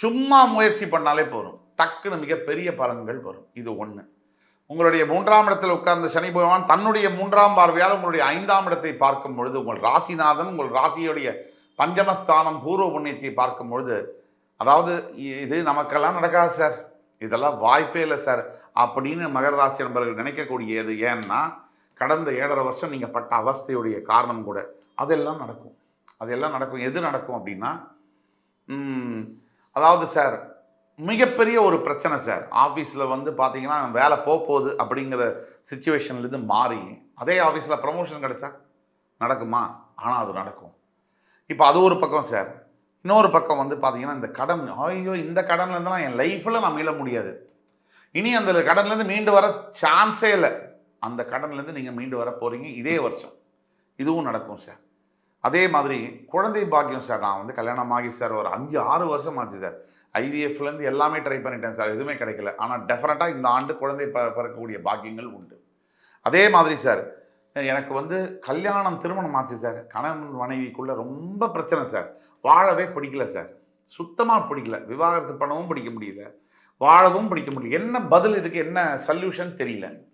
சும்மா முயற்சி பண்ணாலே போதும். டக்குன்னு மிகப்பெரிய பலன்கள் வரும். இது ஒன்று உங்களுடைய மூன்றாம் இடத்தில் உட்கார்ந்த சனி பகவான் தன்னுடைய மூன்றாம் பார்வையால் உங்களுடைய ஐந்தாம் இடத்தை பார்க்கும் பொழுது உங்கள் ராசிநாதன் உங்கள் ராசியுடைய பஞ்சமஸ்தானம் பூர்வ புண்ணியத்தை பார்க்கும் பொழுது அதாவது இது நமக்கெல்லாம் நடக்காது சார். இதெல்லாம் வாய்ப்பே இல்லை சார். அப்படின்னு மகர ராசி நண்பர்கள் நினைக்கக்கூடியது. ஏன்னா கடந்த ஏழரை வருஷம் நீங்கள் பட்ட அவஸ்தையுடைய காரணம் கூட அதெல்லாம் நடக்கும். அதெல்லாம் நடக்கும். எது நடக்கும் அப்படின்னா அதாவது சார் மிகப்பெரிய ஒரு பிரச்சனை சார். ஆஃபீஸில் வந்து பார்த்தீங்கன்னா வேலை போகுது அப்படிங்கிற சுச்சுவேஷன்லேருந்து மாறி அதே ஆஃபீஸில் ப்ரமோஷன் கிடைச்சா நடக்குமா? ஆனால் அது நடக்கும். இப்போ அது ஒரு பக்கம் சார். இன்னொரு பக்கம் வந்து பார்த்தீங்கன்னா இந்த கடன் ஐயோ இந்த கடன்லேருந்துலாம் என் லைஃப்பில் நான் மீள முடியாது. இனி அந்த கடன்லேருந்து மீண்டு வர சான்ஸே இல்லை. அந்த கடன்லேருந்து நீங்கள் மீண்டு வர போகிறீங்க இதே வருஷம். இதுவும் நடக்கும் சார். அதே மாதிரி குழந்தை பாக்கியம் சார் நான் வந்து கல்யாணமாகி சார் ஒரு அஞ்சு ஆறு வருஷம் ஆச்சு சார். ஐவிஎஃப்லேருந்து எல்லாமே ட்ரை பண்ணிட்டேன் சார் எதுவுமே கிடைக்கல. ஆனால் டெஃபினட்டாக இந்த ஆண்டு குழந்தை ப பிறக்கக்கூடிய பாக்கியங்கள் உண்டு. அதே மாதிரி சார் எனக்கு வந்து கல்யாணம் திருமணம் ஆச்சு சார். கணவன் மனைவிக்குள்ள ரொம்ப பிரச்சனை சார். வாழவே பிடிக்கல சார். சுத்தமாக பிடிக்கல. விவாகரத்து பண்ணவும் பிடிக்க முடியல. வாழவும் பிடிக்க முடியல. என்ன பதில் இதுக்கு என்ன சல்யூஷன் தெரியல.